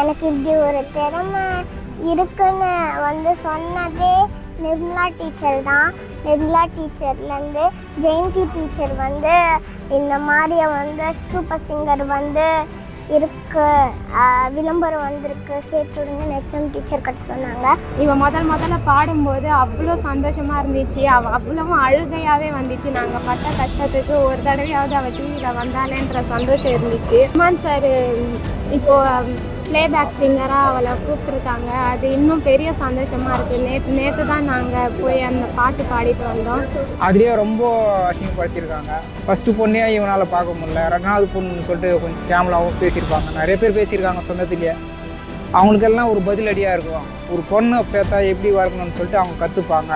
எனக்கு இப்படி ஒரு திறமை இருக்குன்னு வந்து சொன்னதே நிர்மலா டீச்சர் தான். நிர்மலா டீச்சர்லேருந்து ஜெயந்தி டீச்சர் வந்து இந்த மாதிரி வந்து சூப்பர் சிங்கர் வந்து இருக்கு. விளம்பரம் வந்திருக்கு. சேர்த்துடுங்க நெச்சம் டீச்சர் கிட்ட சொன்னாங்க. இவ முதல் முதல்ல பாடும்போது அவ்வளோ சந்தோஷமா இருந்துச்சு. அவ அவ்வளவும் அழுகையாவே வந்துச்சு. நாங்கள் பட்ட கஷ்டத்துக்கு ஒரு தடவையாவது அவள் டிவியில் வந்தாலேன்ற சந்தோஷம் இருந்துச்சு. உமான் சார் இப்போ பிளேபேக் சிங்கராக அவளை கூப்பிட்ருக்காங்க அது இன்னும் பெரிய சந்தோஷமாக இருக்குது நேற்று நேற்று தான் நாங்கள் போய் அந்த பாட்டு பாடிட்டு வந்தோம். அதுலேயே ரொம்ப அசிங்கப்படுத்தியிருக்காங்க. ஃபஸ்ட்டு பொண்ணே இவனால் பார்க்க முடியல. ரெண்டாவது பொண்ணுன்னு சொல்லிட்டு கொஞ்சம் கேமராவும் பேசியிருப்பாங்க. நிறைய பேர் பேசியிருக்காங்க சொந்தத்துலேயே. அவங்களுக்கெல்லாம் ஒரு பதிலடியாக இருக்கும். ஒரு பொண்ணை பேத்தா எப்படி வரணும்னு சொல்லிட்டு அவங்க கற்றுப்பாங்க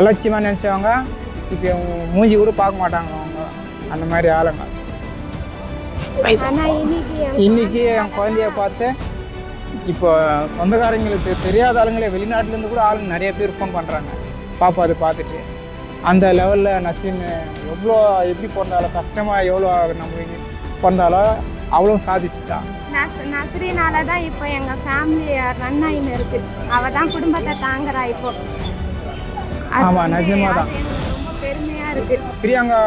அலட்சியமாக நினச்சவங்க இப்போ மூஞ்சி கூட பார்க்க மாட்டாங்க அவங்க. அந்த மாதிரி ஆளுங்க. இன்னைக்கு என் இன்னைக்கு என் குழந்தைய பார்த்து இப்போ சொந்தக்காரங்களுக்கு தெரியாத ஆளுங்களே வெளிநாட்டிலேருந்து கூட ஆளுங்க நிறைய பேர் ஃபோன் பண்ணுறாங்க பாப்பா அதை பார்த்துட்டு. அந்த லெவலில் நசீம் எவ்வளோ எப்படி பிறந்தாலும் கஷ்டமாக எவ்வளோ நம்ம பிறந்தாலும் அவ்வளோ சாதிச்சுட்டா நஸ் நஸ்ரீனால தான் இப்போ எங்கள் ஃபேமிலி ரன் ஆகின்னு இருக்கு. அவள் தான் குடும்பத்தை தாங்குறா இப்போ. அது ஆமா, வந்து நிஜமா தான். இருக்குது பிரியங்கா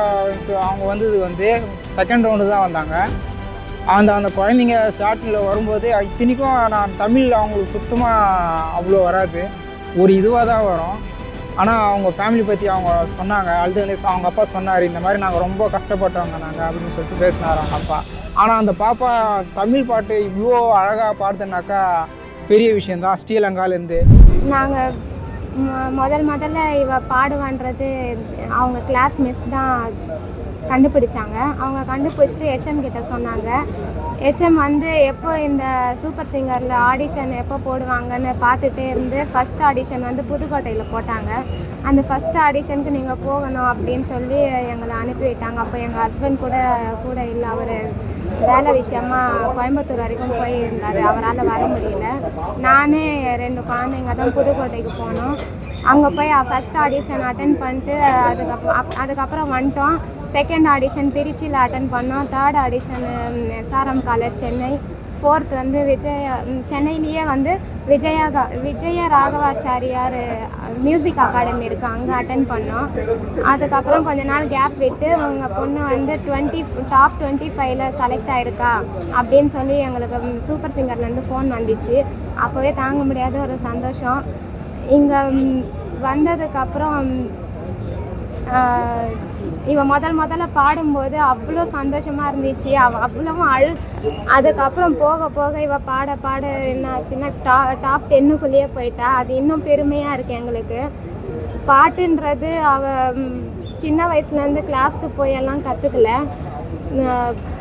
அவங்க வந்தது வந்து செகண்ட் ரவுண்டு தான் வந்தாங்க. அந்த அந்த குழந்தைங்க ஸ்டார்டிங்கில் வரும்போது இத்தனைக்கும் நான் தமிழ் அவங்களுக்கு சுத்தமாக அவ்வளோ வராது. ஒரு இதுவாக தான் வரும். ஆனால் அவங்க ஃபேமிலி பற்றி அவங்க சொன்னாங்க. அழுது அவங்க அப்பா சொன்னார் இந்த மாதிரி நாங்கள் ரொம்ப கஷ்டப்பட்டவங்க நாங்கள் அப்படின்னு சொல்லிட்டு பேசினார் அவங்க அப்பா. ஆனால் அந்த பாப்பா தமிழ் பாட்டு இவ்வளோ அழகாக பாடுதுனாக்கா பெரிய விஷயந்தான் ஸ்ரீலங்காலேருந்து நாங்கள் முதல் முதல்ல இவ பாடுவான்றது அவங்க கிளாஸ் மிஸ் தான் கண்டுபிடிச்சாங்க. அவங்க கண்டுபிடிச்சிட்டு ஹெச்எம் கிட்ட சொன்னாங்க. ஹெச்எம் வந்து எப்போ இந்த சூப்பர் சிங்கரில் ஆடிஷன் எப்போ போடுவாங்கன்னு பார்த்துட்டே இருந்து ஃபஸ்ட் ஆடிஷன் வந்து புதுக்கோட்டையில் போட்டாங்க. அந்த ஃபஸ்ட் ஆடிஷனுக்கு நீங்கள் போகணும் அப்படின்னு சொல்லி எங்களை அனுப்பி விட்டாங்க. அப்போ எங்கள் ஹஸ்பண்ட் கூட கூட இல்லை. அவர் வேலை விஷயமா கோயம்புத்தூர் வரைக்கும் போயிருந்தார். அவரால் வர முடியல. நானே ரெண்டு குழந்தைங்க தான் புதுக்கோட்டைக்கு போனோம். அங்கே போய் ஃபஸ்ட் ஆடிஷன் அட்டன் பண்ணிட்டு அதுக்கப்புறம் அதுக்கப்புறம் வந்துட்டோம். செகண்ட் ஆடிஷன் திருச்சியில் அட்டன் பண்ணோம். Third audition SRM college Chennai. Fourth வந்து விஜய சென்னையிலேயே வந்து விஜயா கா- விஜய ராகவாச்சாரியார் மியூசிக் அகாடமி இருக்குது அங்கே அட்டன் பண்ணோம். அதுக்கப்புறம் கொஞ்ச நாள் கேப் விட்டு உங்கள் பொண்ணு வந்து டுவெண்ட்டி டாப் டுவெண்ட்டி ஃபைவ்ல செலக்ட் ஆயிருக்கா அப்படின்னு சொல்லி எங்களுக்கு சூப்பர் சிங்கர்லேருந்து ஃபோன் வந்துச்சு. அப்போவே தாங்க முடியாத ஒரு சந்தோஷம். இங்கே வந்ததுக்கப்புறம் இவன் முதல் முதல்ல பாடும்போது அவ்வளோ சந்தோஷமாக இருந்துச்சு. அவ அவ்வளவும் அழு அதுக்கப்புறம் போக போக இவள் பாட பாட என்ன ஆச்சுன்னா டா டாப் டென்னுக்குள்ளேயே போயிட்டா. அது இன்னும் பெருமையாக இருக்குது எங்களுக்கு. பாட்டுன்றது அவ சின்ன வயசுலேருந்து கிளாஸ்க்கு போய் எல்லாம் கற்றுக்கல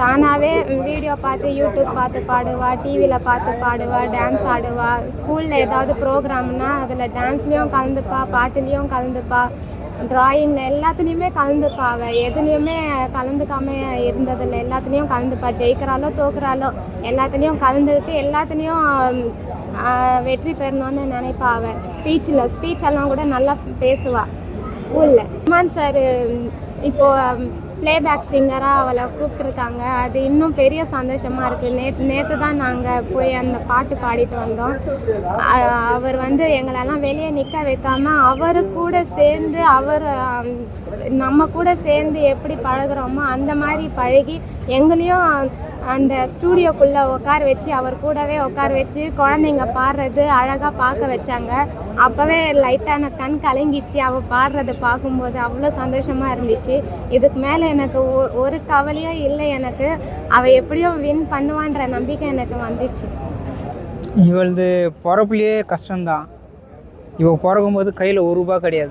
தானாகவே வீடியோ பார்த்து யூடியூப் பார்த்து பாடுவா டிவியில் பார்த்து பாடுவா டான்ஸ் ஆடுவா. ஸ்கூலில் ஏதாவது ப்ரோக்ராம்னா அதில் டான்ஸ்லேயும் கலந்துப்பா பாட்டுலேயும் கலந்துப்பா. ட்ராயிங்கில் எல்லாத்துலேயுமே கலந்துப்பா அவள் எதுலேயுமே கலந்துக்காம இருந்ததில்லை. எல்லாத்துலேயும் கலந்துப்பா. ஜெயிக்கிறாளோ தோக்குறாளோ எல்லாத்துலேயும் கலந்துக்கிட்டு எல்லாத்துலேயும் வெற்றி பெறணும்னு நினைப்பா அவள் ஸ்பீச்சில் ஸ்பீச் எல்லாம் கூட நல்லா பேசுவாள் ஸ்கூலில் உமான் சார் இப்போது ப்ளேபேக் சிங்கராக அவளை கூப்பிட்ருக்காங்க அது இன்னும் பெரிய சந்தோஷமாக இருக்குது நேற்று நேற்று தான் நாங்கள் போய் அந்த பாட்டு பாடிட்டு வந்தோம். அவர் வந்து எங்களெல்லாம் வெளியே நிற்க வைக்காமல் அவர் கூட சேர்ந்து அவர் நம்ம கூட சேர்ந்து எப்படி பழகுறோமோ அந்த மாதிரி பழகி எங்களையும் அந்த ஸ்டூடியோக்குள்ளே உட்கார வச்சு அவர் கூடவே உட்கார வச்சு குழந்தைங்க பாடுறது அழகாக பார்க்க வச்சாங்க. அப்போவே லைட்டான கண் கலங்கிச்சு. அவள் பாடுறதை பார்க்கும்போது அவ்வளோ சந்தோஷமாக இருந்துச்சு. இதுக்கு மேலே எனக்கு ஒ- ஒரு கவலையும் இல்லை எனக்கு. அவள் எப்படியும் வின் பண்ணுவான்ற நம்பிக்கை எனக்கு வந்துச்சு. இவளது பிறப்புலையே கஷ்டம்தான். இவள் பிறக்கும்போது கையில் ஒரு ரூபா கிடையாது.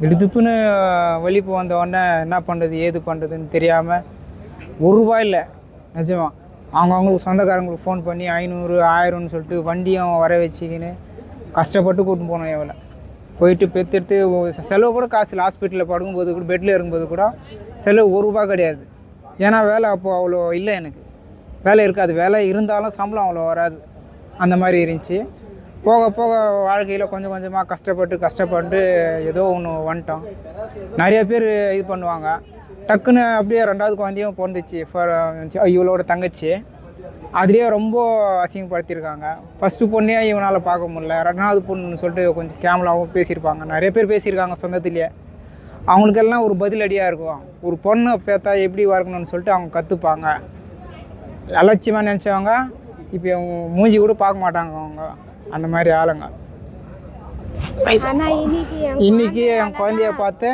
திடுப்புன்னு வலிப்பு வந்த உடனே என்ன பண்ணுறது ஏது பண்ணுறதுன்னு தெரியாமல் ஒரு ரூபா இல்லை. நிஜமா. அவங்க அவங்களுக்கு சொந்தக்காரங்களுக்கு ஃபோன் பண்ணி ஐநூறு ஆயிரம்னு சொல்லிட்டு வண்டியும் வர வச்சுக்கின்னு கஷ்டப்பட்டு கூட்டின்னு போனோம் எவ்வளோ போயிட்டு பெத்தெடுத்து செலவு கூட காசு இல்லை. ஹாஸ்பிட்டலில் படுக்கும்போது கூட பெட்டில் இருக்கும்போது கூட செலவு ஒரு ரூபா கிடையாது. ஏன்னா வேலை அப்போது அவ்வளோ இல்லை எனக்கு. வேலை இருக்காது. வேலை இருந்தாலும் சம்பளம் அவ்வளோ வராது. அந்த மாதிரி இருந்துச்சு. போக போக வாழ்க்கையில் கொஞ்சம் கொஞ்சமாக கஷ்டப்பட்டு கஷ்டப்பட்டு ஏதோ ஒன்று வந்துட்டோம். நிறைய பேர் இது பண்ணுவாங்க. டக்குன்னு அப்படியே ரெண்டாவது குழந்தையும் பிறந்துச்சு. ஃபார் இவளோட தங்கச்சி. அதுலேயே ரொம்ப அசிங்கப்படுத்தியிருக்காங்க. ஃபஸ்ட்டு பொண்ணே இவனால் பார்க்க முடியல. ரெண்டாவது பொண்ணுன்னு சொல்லிட்டு கொஞ்சம் கேமலாவும் பேசியிருப்பாங்க. நிறைய பேர் பேசியிருக்காங்க சொந்தத்திலேயே. அவங்களுக்கெல்லாம் ஒரு பதிலடியாக இருக்கும். ஒரு பொண்ணை பேத்தா எப்படி வளர்க்கணும்னு சொல்லிட்டு அவங்க கற்றுப்பாங்க அலட்சியமாக நினச்சவங்க இப்போ மூஞ்சி கூட பார்க்க மாட்டாங்க அவங்க. அந்த மாதிரி ஆளுங்க. இன்னைக்கு என் குழந்தைய பார்த்து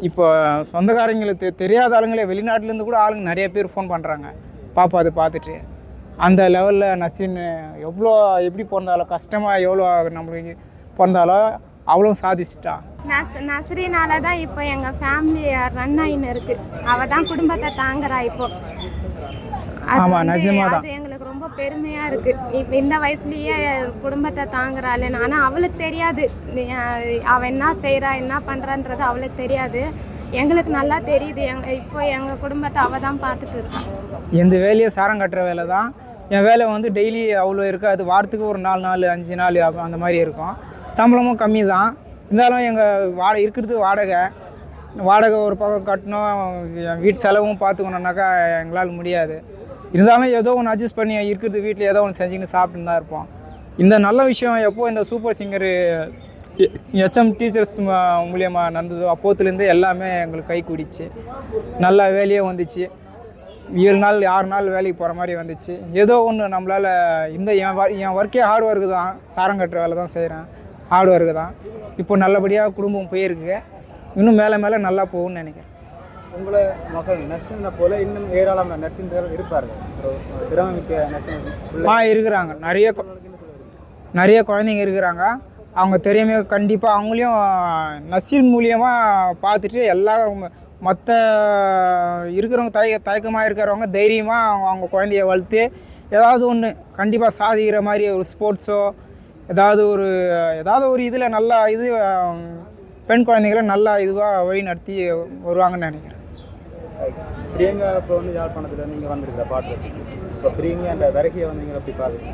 இப்போ சொந்தக்காரங்களுக்கு தெரியாத ஆளுங்களே வெளிநாட்டிலேருந்து கூட ஆளுங்க நிறைய பேர் ஃபோன் பண்ணுறாங்க பாப்பா அது பார்த்துட்டு. அந்த லெவலில் நசின் எவ்வளோ எப்படி பிறந்தாலும் கஷ்டமாக எவ்வளோ நம்மளுக்கு பிறந்தாலும் அவ்வளோ சாதிச்சிட்டா. நஸ் நஸ்ரீனால தான் இப்போ எங்க ஃபேமிலி ரன் ஆயின்னு இருக்கு. அவ தான் குடும்பத்தை தாங்குறா இப்போ. அது ஆமா, வந்து- நிஜமா தான். பெருமையாக இருக்குது பெருமையா இருக்கு. இப்போ இந்த வயசுலயே குடும்பத்தை தாங்குறாளேன்னு ஆனா அவளுக்கு தெரியாது. அவள் அவ என்ன செய்கிறா என்ன பண்றான்றது அவளுக்கு தெரியாது. எங்களுக்கு நல்லா தெரியுது. எங்க இப்போ எங்க குடும்பத்தை அவ தான் பார்த்துட்டு இருக்கான் எந்த வேலையை சாரம் கட்டுற வேலை தான். என் வேலை வந்து டெய்லி அவ்வளோ இருக்காது வாரத்துக்கு ஒரு நாலு நாள் அஞ்சு நாள் அந்த மாதிரி இருக்கும். சம்பளமும் கம்மி தான். இருந்தாலும் எங்கள் வாடகை இருக்கிறது வாடகை. வாடகை ஒரு பக்கம் கட்டணும். என் வீட்டு செலவும் பார்த்துக்கணுன்னாக்கா எங்களால் முடியாது. இருந்தாலும் ஏதோ ஒன்று அட்ஜஸ்ட் பண்ணி இருக்கிறது வீட்டில் ஏதோ ஒன்று செஞ்சுக்கின்னு சாப்பிட்டுன்னு தான் இருப்போம். இந்த நல்ல விஷயம் எப்போது இந்த சூப்பர் சிங்கரு ஹெச்எம் டீச்சர்ஸ் மூலியமாக நடந்ததோ அப்போத்துலேருந்து எல்லாமே எங்களுக்கு கை கூடிச்சு. நல்லா வேலையே வந்துச்சு. ஏழு நாள் ஆறு நாள் வேலைக்கு போகிற மாதிரி வந்துச்சு. ஏதோ ஒன்று நம்மளால் இந்த என் வ- என் ஒர்க்கே ஹார்ட் ஒர்க்கு தான். சாரம் கட்டுற வேலை தான் செய்கிறேன் ஹார்ட் ஒர்க்கு தான். இப்போ நல்லபடியாக குடும்பம் போயிருக்கு. இன்னும் மேலே மேலே நல்லா போகும்னு நினைக்கிறேன். உங்களை மக்கள் நர்சினை போல இன்னும் ஏராளமான நர்சிங்கள் இருப்பார்கள். திறமைமிக்க திறமை ஆ இருக்கிறாங்க. நிறைய நிறைய குழந்தைங்க இருக்கிறாங்க. அவங்க தெரியாம கண்டிப்பாக அவங்களையும் நசீர் மூலியமாக பார்த்துட்டு எல்லா மற்ற இருக்கிறவங்க தய தயக்கமாக இருக்கிறவங்க தைரியமாக அவங்க அவங்க குழந்தைய வளர்த்து ஏதாவது ஒன்று கண்டிப்பாக சாதிக்கிற மாதிரி ஒரு ஸ்போர்ட்ஸோ ஏதாவது ஒரு ஏதாவது ஒரு இதில் நல்லா இது பெண் குழந்தைகளை நல்லா இதுவாக வழி நடத்தி வருவாங்கன்னு நினைக்கிறேன். பிரியங்கா இப்போ வந்து யாழ்ப்பாணத்தில் நீங்கள் வந்திருக்கிற பாட்டு? இப்போ பிரியங்கா அந்த விறகியை வந்து நீங்கள் எப்படி பாருங்க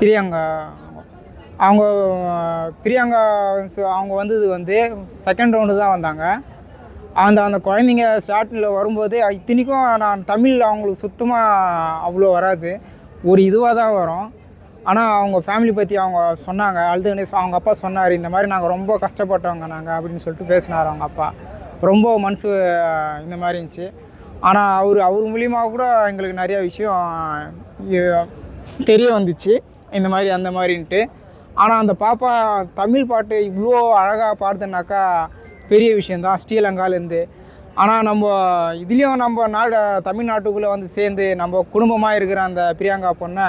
பிரியங்கா. அவங்க பிரியங்கா அவங்க வந்தது வந்து செகண்ட் ரவுண்டு தான் வந்தாங்க. அந்த அந்த குழந்தைங்க ஸ்டார்டிங்கில் வரும்போது இத்தனைக்கும் நான் தமிழ் அவங்களுக்கு சுத்தமாக அவ்வளோ வராது. ஒரு இதுவாக தான் வரும். ஆனால் அவங்க ஃபேமிலி பற்றி அவங்க சொன்னாங்க. அழுதுனே அவங்க அப்பா சொன்னார் இந்த மாதிரி நாங்கள் ரொம்ப கஷ்டப்பட்டவங்க நாங்கள் அப்படின்னு சொல்லிட்டு பேசினார் அவங்க அப்பா. ரொம்ப மனசு இந்த மாதிரி இருந்துச்சு. ஆனால் அவர் அவர் மூலியமாக கூட எங்களுக்கு நிறைய விஷயம் தெரிய வந்துச்சு. இந்த மாதிரி அந்த மாதிரின்ட்டு. ஆனால் அந்த பாப்பா தமிழ் பாட்டு இவ்வளோ அழகாக பாடுதுனாக்கா பெரிய விஷயந்தான் ஸ்ரீலங்காலேருந்து. ஆனால் நம்ம இதுலேயும் நம்ம நாடு தமிழ்நாட்டுக்குள்ளே வந்து சேர்ந்து நம்ம குடும்பமாக இருக்கிற அந்த பிரியங்கா பொண்ணை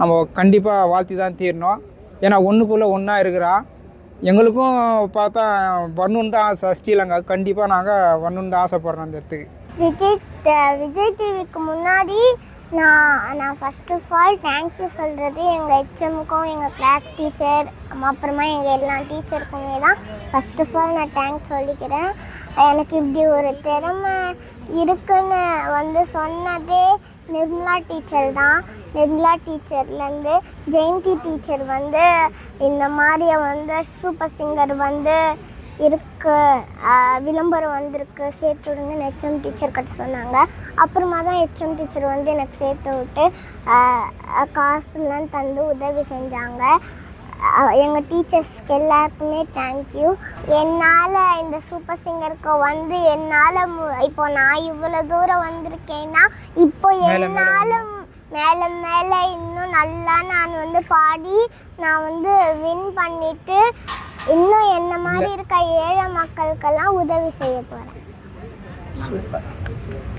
நம்ம கண்டிப்பாக வாழ்த்தி தான் தீரணும். ஏன்னா ஒன்றுக்குள்ளே ஒன்றா இருக்கிறா. எங்களுக்கும் பார்த்தா வரணுன்னு தான் ஆசை ஸ்ரீலங்கா. கண்டிப்பாக நாங்கள் வரணுன்னு தான் ஆசைப்பட்றோம் அந்த இடத்துக்கு. விஜய் விஜய் டிவிக்கு முன்னாடி நான் நான் ஃபர்ஸ்ட் ஆஃப் ஆல் தேங்க்யூ சொல்கிறது எங்கள் ஹெச்எம்க்கும் எங்கள் கிளாஸ் டீச்சர் அப்புறமா எங்கள் எல்லா டீச்சருக்குமே தான். ஃபர்ஸ்ட் ஆஃப் ஆல் நான் தேங்க்ஸ் சொல்லிக்கிறேன். எனக்கு இப்படி ஒரு திறமை இருக்குன்னு வந்து சொன்னதே நிர்மலா டீச்சர் தான். நிர்மலா டீச்சர்லேருந்து ஜெயந்தி டீச்சர் வந்து இந்த மாதிரி வந்து சூப்பர் சிங்கர் வந்து இருக்கு ஆஹ் விளம்பரம் வந்திருக்கு சேர்த்து விடுங்க ஹெச்எம் டீச்சர் கிட்ட சொன்னாங்க. அப்புறமா தான் ஹெச்எம் டீச்சர் வந்து எனக்கு சேர்த்து விட்டு காசுலாம் தந்து உதவி செஞ்சாங்க. எங்கள் டீச்சர்ஸ்க்கு எல்லாருக்குமே தேங்க்யூ என்னால் இந்த சூப்பர் சிங்கருக்கு வந்து என்னால் இப்போ நான் இவ்வளோ தூரம் வந்திருக்கேன்னா இப்போ என்னால் மேலே மேலே இன்னும் நல்லா நான் வந்து பாடி நான் வந்து வின் பண்ணிட்டு இன்னும் என்ன மாதிரி இருக்க ஏழை மக்களுக்கெல்லாம் உதவி செய்ய போகிறேன்